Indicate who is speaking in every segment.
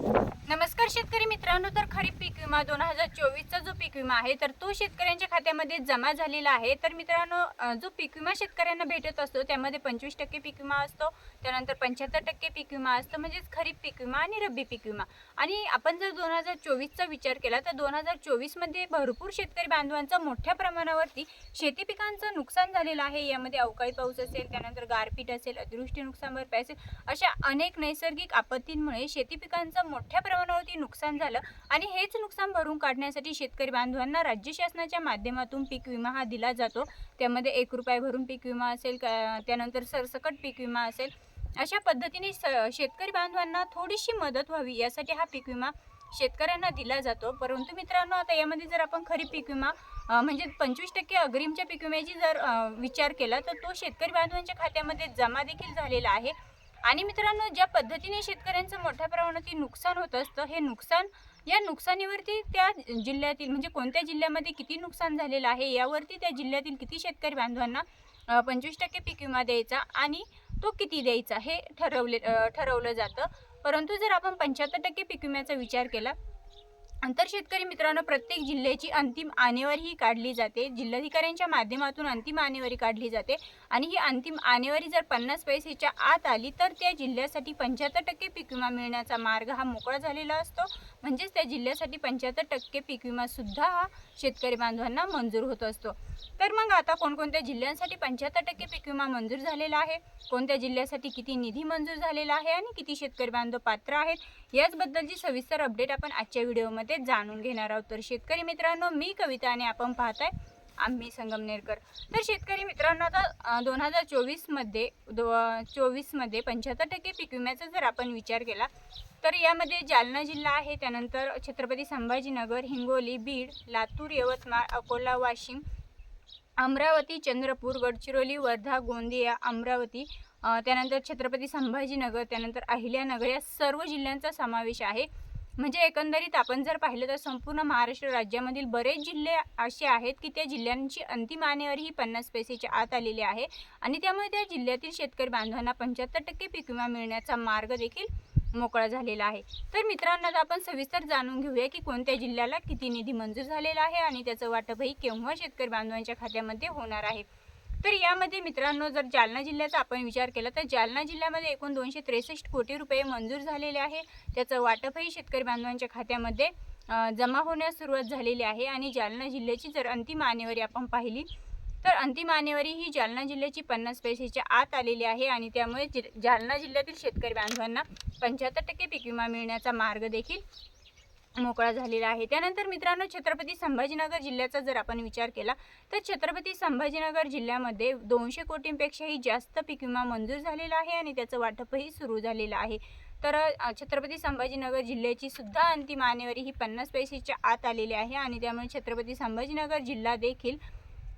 Speaker 1: नमस्कार शेतकरी मित्रांनो तर खरीप पीक विमा दोन हजार चोवीसचा जो पीक विमा आहे तर तो शेतकऱ्यांच्या खात्यामध्ये जमा झालेला आहे. तर मित्रांनो जो पीक विमा शेतकऱ्यांना भेटत असतो त्यामध्ये पंचवीस टक्के पीक विमा असतो त्यानंतर पंच्याहत्तर टक्के पीक विमा असतो म्हणजेच खरीप पीक विमा आणि रब्बी पीक विमा. आणि आपण जर दोन हजार चोवीसचा विचार केला तर दोन हजार चोवीसमध्ये भरपूर शेतकरी बांधवांचा मोठ्या प्रमाणावरती शेती पिकांचं नुकसान झालेलं आहे. यामध्ये अवकाळी पाऊस असेल त्यानंतर गारपीट असेल अतिवृष्टी नुकसान भरपाई असेल अशा अनेक नैसर्गिक आपत्तींमुळे शेती पिकांचं मोठ्या प्रमाणावरती नुकसान झालं आणि हेच नुकसान भरून काढण्यासाठी शेतकरी बांधवांना राज्य शासनाच्या माध्यमातून पीक विमा हा दिला जातो. त्यामध्ये एक रुपये भरून पीक विमा असेल का त्यानंतर सरसकट पीक विमा असेल. अशा पद्धतीने स शेतकरी बांधवांना थोडीशी मदत व्हावी यासाठी हा पीक विमा शेतकऱ्यांना दिला जातो. परंतु मित्रांनो आता यामध्ये जर आपण खरीप पीक विमा म्हणजे पंचवीस टक्के अग्रिमच्या पीक विम्याची जर विचार केला तर तो शेतकरी बांधवांच्या खात्यामध्ये जमा देखील झालेला आहे. आणि मित्रांनो ज्या पद्धतीने शेतकऱ्यांचं मोठ्या प्रमाणात नुकसान होत असतं हे नुकसान या नुकसानीवरती त्या जिल्ह्यातील म्हणजे कोणत्या जिल्ह्यामध्ये किती नुकसान झालेलं आहे यावरती त्या जिल्ह्यातील किती शेतकरी बांधवांना पंचवीस टक्के पीक विमा द्यायचा आणि तो किती द्यायचा हे ठरवले ठरवलं जातं. परंतु जर आपण पंच्याहत्तर टक्के पीक विम्याचा विचार केला अंतर शेतकरी मित्रांनो प्रत्येक जिल्ह्याची अंतिम आणेवारी ही काढली जाते. जिल्हाधिकाऱ्यांच्या माध्यमातून अंतिम आणेवारी काढली जाते. आणि ही अंतिम आणेवारी जर पन्नास पैसेच्या आत आली तर त्या जिल्ह्यासाठी पंच्याहत्तर टक्के पीक विमा मिळण्याचा मार्ग हा मोकळा झालेला असतो. म्हणजेच त्या जिल्ह्यासाठी पंच्याहत्तर टक्के पीक विमासुद्धा हा शेतकरी बांधवांना मंजूर होत असतो. तर मग आता कोणकोणत्या जिल्ह्यांसाठी पंच्याहत्तर टक्के पीक विमा मंजूर झालेला आहे? कोणत्या जिल्ह्यासाठी किती निधी मंजूर झालेला आहे आणि किती शेतकरी बांधव पात्र आहेत? याचबद्दलची सविस्तर अपडेट आपण आजच्या व्हिडिओमध्ये जाणून घेणार आहोत. तर शेतकरी मित्रांनो मी कविता आणि आपण पाहताय आम्ही संगमनेरकर. तर शेतकरी मित्रांनो आता दोन हजार चोवीसमध्ये दो चोवीसमध्ये पंच्याहत्तर टक्के पीक विम्याचा जर आपण विचार केला तर यामध्ये जालना जिल्हा आहे त्यानंतर छत्रपती संभाजीनगर हिंगोली बीड लातूर यवतमाळ अकोला वाशिम अमरावती चंद्रपूर गडचिरोली वर्धा गोंदिया अमरावती त्यानंतर छत्रपती संभाजीनगर त्यानंतर अहिल्यानगर या सर्व जिल्ह्यांचा समावेश आहे. म्हणजे एकंदरीत आपण जर पाहिलं तर संपूर्ण महाराष्ट्र राज्यामधील बरेच जिल्हे असे आहेत की त्या जिल्ह्यांची अंतिम आणेवारी ही पन्नास पैसेच्या आत आलेली आहे. आणि त्यामुळे त्या जिल्ह्यातील शेतकरी बांधवांना पंच्याहत्तर टक्के पीक विमा मिळण्याचा मार्ग देखील मोकळा झालेला आहे. तर मित्रांनो आता आपण सविस्तर जाणून घेऊया की कोणत्या जिल्ह्याला किती निधी मंजूर झालेला आहे आणि त्याचं वाटपही केव्हा शेतकरी बांधवांच्या खात्यामध्ये होणार आहे. तर यामध्ये मित्रांनो जर जालना जिल्ह्याचा आपण विचार केला तर जालना जिल्ह्यामध्ये एकूण दोनशे त्रेसष्ट कोटी रुपये मंजूर झालेले आहे. त्याचं वाटपही शेतकरी बांधवांच्या खात्यामध्ये जमा होण्यास सुरुवात झालेली आहे आणि जालना जिल्ह्याची जर अंतिम आणेवारी आपण पाहिली तर अंतिम आणेवारी ही जालना जिल्ह्याची पन्नास पैसेच्या आत आलेली आहे आणि त्यामुळे जि जालना जिल्ह्यातील शेतकरी बांधवांना पंच्याहत्तर टक्के पीक विमा मिळण्याचा मार्ग देखील मोकळा झालेला आहे. त्यानंतर मित्रांनो छत्रपती संभाजीनगर जिल्ह्याचा जर आपण विचार केला तर छत्रपती संभाजीनगर जिल्ह्यामध्ये दोनशे कोटींपेक्षाही जास्त पीक विमा मंजूर झालेला आहे आणि त्याचं वाटपही सुरू झालेलं आहे. तर छत्रपती संभाजीनगर जिल्ह्याची सुद्धा अंतिम आणेवारी ही पन्नास पैसेच्या आत आलेली आहे आणि त्यामुळे छत्रपती संभाजीनगर जिल्हा देखील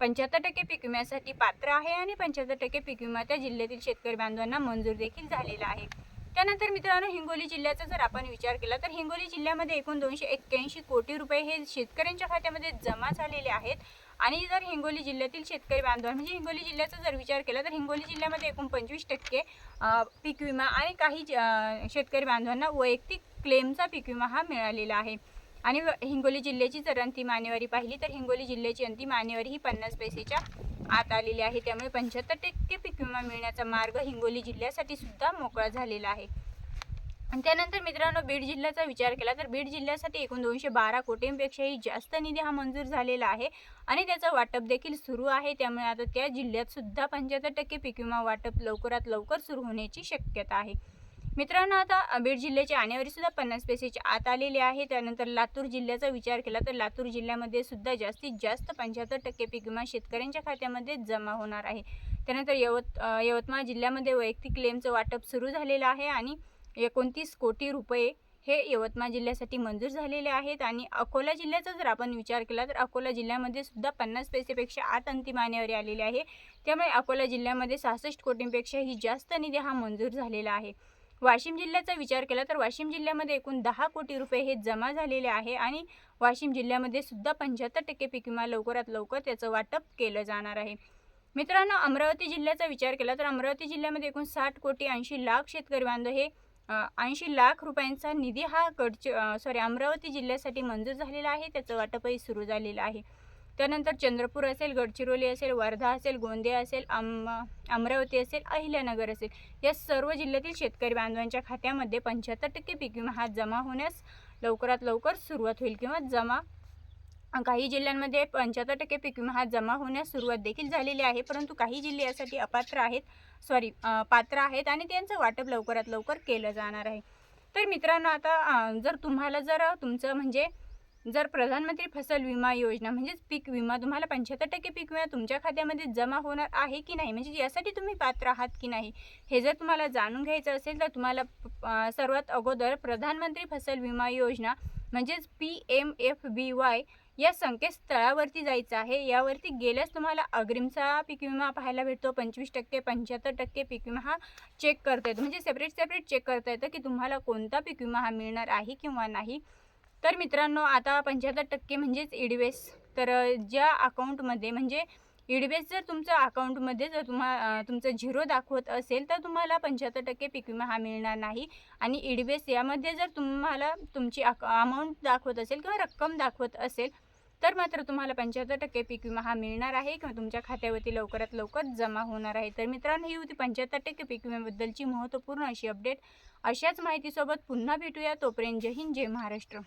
Speaker 1: पंच्याहत्तर टक्के पीक विम्यासाठी पात्र आहे आणि पंच्याहत्तर टक्के पीक विमा त्या जिल्ह्यातील शेतकरी बांधवांना मंजूर देखील झालेला आहे. त्यानंतर मित्रांनो हिंगोली जिल्ह्याचा जर आपण विचार केला तर हिंगोली जिल्ह्यामध्ये एकूण दोनशे एक्क्याऐंशी कोटी रुपये हे शेतकऱ्यांच्या खात्यामध्ये जमा झालेले आहेत. आणि जर हिंगोली जिल्ह्यातील शेतकरी बांधव म्हणजे हिंगोली जिल्ह्याचा जर विचार केला तर हिंगोली जिल्ह्यामध्ये एकूण पंचवीस टक्के पीक विमा आणि काही शेतकरी बांधवांना वैयक्तिक क्लेमचा पीक विमा हा मिळालेला आहे. आणि व- हिंगोली जिल्ह्याची जर अंतिम आणेवारी पाहिली तर हिंगोली जिल्ह्याची अंतिम आणेवारी ही पन्नास पैसेच्या आत आलेली आहे. त्यामुळे पंच्याहत्तर टक्के पीक विमा मिळण्याचा मार्ग हिंगोली जिल्ह्यासाठी सुद्धा मोकळा झालेला आहे. आणि त्यानंतर मित्रांनो बीड जिल्ह्याचा विचार केला तर बीड जिल्ह्यासाठी एकूण दोनशे बारा कोटींपेक्षाही जास्त निधी हा मंजूर झालेला आहे आणि त्याचं वाटप देखील सुरू आहे. त्यामुळे आता त्या जिल्ह्यात सुद्धा पंच्याहत्तर टक्के पीक विमा वाटप लवकरात लवकर सुरू होण्याची शक्यता आहे. मित्रांनो आता बीड जिल्ह्याची आणेवारी सुद्धा पन्नास पैसेच्या आत आलेली आहे. त्यानंतर लातूर जिल्ह्याचा विचार केला तर लातूर जिल्ह्यामध्ये सुद्धा जास्तीत जास्त पंच्याहत्तर टक्के पीक विमा शेतकऱ्यांच्या खात्यामध्ये जमा होणार आहे. त्यानंतर यवत यवतमाळ जिल्ह्यामध्ये वैयक्तिक क्लेमचं वाटप सुरू झालेलं आहे आणि एकोणतीस कोटी रुपये हे यवतमाळ जिल्ह्यासाठी मंजूर झालेले आहेत. आणि अकोला जिल्ह्याचा जर आपण विचार केला तर अकोला जिल्ह्यामध्ये सुद्धा पन्नास पैसेपेक्षा आत अंतिम आणेवारी आलेली आहे. त्यामुळे अकोला जिल्ह्यामध्ये सहासष्ट कोटींपेक्षाही जास्त निधी हा मंजूर झालेला आहे. वाशिम जिल्ह्याचा विचार केला तर वाशिम जिल्ह्यामध्ये एकूण दहा कोटी रुपये हे जमा झालेले आहे आणि वाशिम जिल्ह्यामध्ये सुद्धा पंच्याहत्तर टक्के पीक विमा लवकरात लवकर त्याचं वाटप केलं जाणार आहे. मित्रांनो अमरावती जिल्ह्याचा विचार केला तर अमरावती जिल्ह्यामध्ये एकूण साठ कोटी ऐंशी लाख शेतकरी बांधव हे ऐंशी लाख रुपयांचा निधी हा गडच सॉरी अमरावती जिल्ह्यासाठी मंजूर झालेला आहे. त्याचं वाटपही सुरू झालेलं आहे. त्यानंतर चंद्रपूर असेल गडचिरोली असेल वर्धा असेल गोंदिया असेल अम अमरावती असेल अहिल्यानगर असेल. या सर्व जिल्ह्यातील शेतकरी बांधवांच्या खात्यामध्ये पंच्याहत्तर टक्के पीक विमा हा जमा होण्यास लवकरात लवकर सुरुवात होईल किंवा जमा काही जिल्ह्यांमध्ये पंच्याहत्तर टक्के पीक विमा हा जमा होण्यास सुरुवात देखील झालेली आहे. परंतु काही जिल्हे यासाठी अपात्र आहेत सॉरी पात्र आहेत आणि त्यांचं वाटप लवकरात लवकर केलं जाणार आहे. तर मित्रांनो आता जर तुम्हाला जर तुमचं म्हणजे जर प्रधानमंत्री फसल विमा योजना म्हणजेच पीक विमा तुम्हाला पंच्याहत्तर टक्के पीक विमा तुमच्या खात्यामध्ये जमा होणार आहे की नाही? म्हणजे यासाठी तुम्ही पात्र आहात की नाही? हे जर तुम्हाला जाणून घ्यायचं असेल तर तुम्हाला सर्वात अगोदर प्रधानमंत्री फसल विमा योजना म्हणजेच P M F B Y या संकेतस्थळावरती जायचं आहे. यावरती गेल्यास तुम्हाला अग्रिमचा पीक विमा पाहायला भेटतो. पंचवीस टक्के पंच्याहत्तर टक्के पीक विमा हा चेक करता येतो. म्हणजे सेपरेट सेपरेट चेक करता येतं की तुम्हाला कोणता पीक विमा हा मिळणार आहे किंवा नाही. तर मित्रांनो आता पंच्याहत्तर टक्के म्हणजेच ईडीवेस तर ज्या अकाउंटमध्ये म्हणजे ईडीवेस जर तुमचं अकाउंटमध्ये जर तुम्हा तुमचं झिरो दाखवत असेल तर तुम्हाला पंच्याहत्तर टक्के पीक विमा हा मिळणार नाही. आणि ईडीवेस यामध्ये जर तुम्हाला तुमची अमाऊंट दाखवत असेल किंवा रक्कम दाखवत असेल तर मात्र तुम्हाला पंच्याहत्तर टक्के पीक विमा हा मिळणार आहे किंवा तुमच्या खात्यावरती लवकरात लवकर जमा होणार आहे. तर मित्रांनो ही होती पंच्याहत्तर टक्के पीक विम्याबद्दलची महत्त्वपूर्ण अशी अपडेट. अशाच माहितीसोबत पुन्हा भेटूया. तोपर्यंत जय हिंद जय महाराष्ट्र.